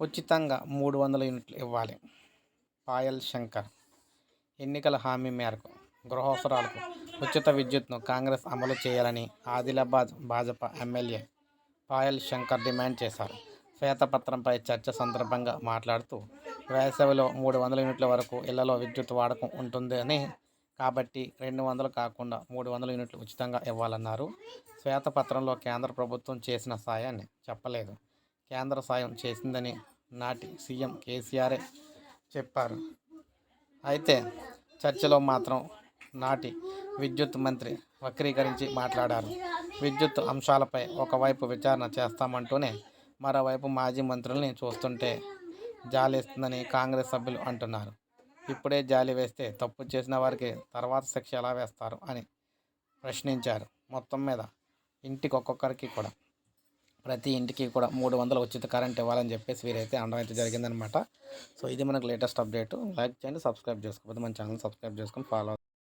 ఉచితంగా మూడు వందల యూనిట్లు ఇవ్వాలి. పాయల్ శంకర్ ఎన్నికల హామీ మేరకు గృహవసరాలకు ఉచిత విద్యుత్ను కాంగ్రెస్ అమలు చేయాలని ఆదిలాబాద్ భాజపా ఎమ్మెల్యే పాయల్ శంకర్ డిమాండ్ చేశారు. శ్వేతపత్రంపై చర్చ సందర్భంగా మాట్లాడుతూ వేసవిలో మూడు వందల యూనిట్ల వరకు ఇళ్ళలో విద్యుత్ వాడకం ఉంటుందని కాబట్టి రెండు వందలు కాకుండా మూడు వందల యూనిట్లు ఉచితంగా ఇవ్వాలన్నారు. శ్వేతపత్రంలో కేంద్ర ప్రభుత్వం చేసిన సాయాన్ని చెప్పలేదు. కేంద్ర సాయం చేసిందని నాటి సీఎం కేసీఆరే చెప్పారు. అయితే చర్చలో మాత్రం నాటి విద్యుత్ మంత్రి వక్రీకరించి మాట్లాడారు. విద్యుత్ అంశాలపై ఒకవైపు విచారణ చేస్తామంటూనే మరోవైపు మాజీ మంత్రుల్ని చూస్తుంటే జాలేస్తుందని కాంగ్రెస్ సభ్యులు అంటున్నారు. ఇప్పుడే జాలి వేస్తే తప్పు చేసిన వారికి తర్వాత శిక్ష ఎలా వేస్తారు అని ప్రశ్నించారు. మొత్తం మీద ఇంటికి ఒక్కొక్కరికి కూడా ప్రతి ఇంటికి కూడా మూడు వందల ఉచిత కరెంట్ ఇవ్వాలని చెప్పేసి వీరైతే అనడం అయితే జరిగిందనమాట. సో ఇది మనకు లేటెస్ట్ అప్డేట్. లైక్ చేయండి సబ్స్క్రైబ్ చేసుకోకపోతే మన ఛానల్ సబ్స్క్రైబ్ చేసుకొని ఫాలో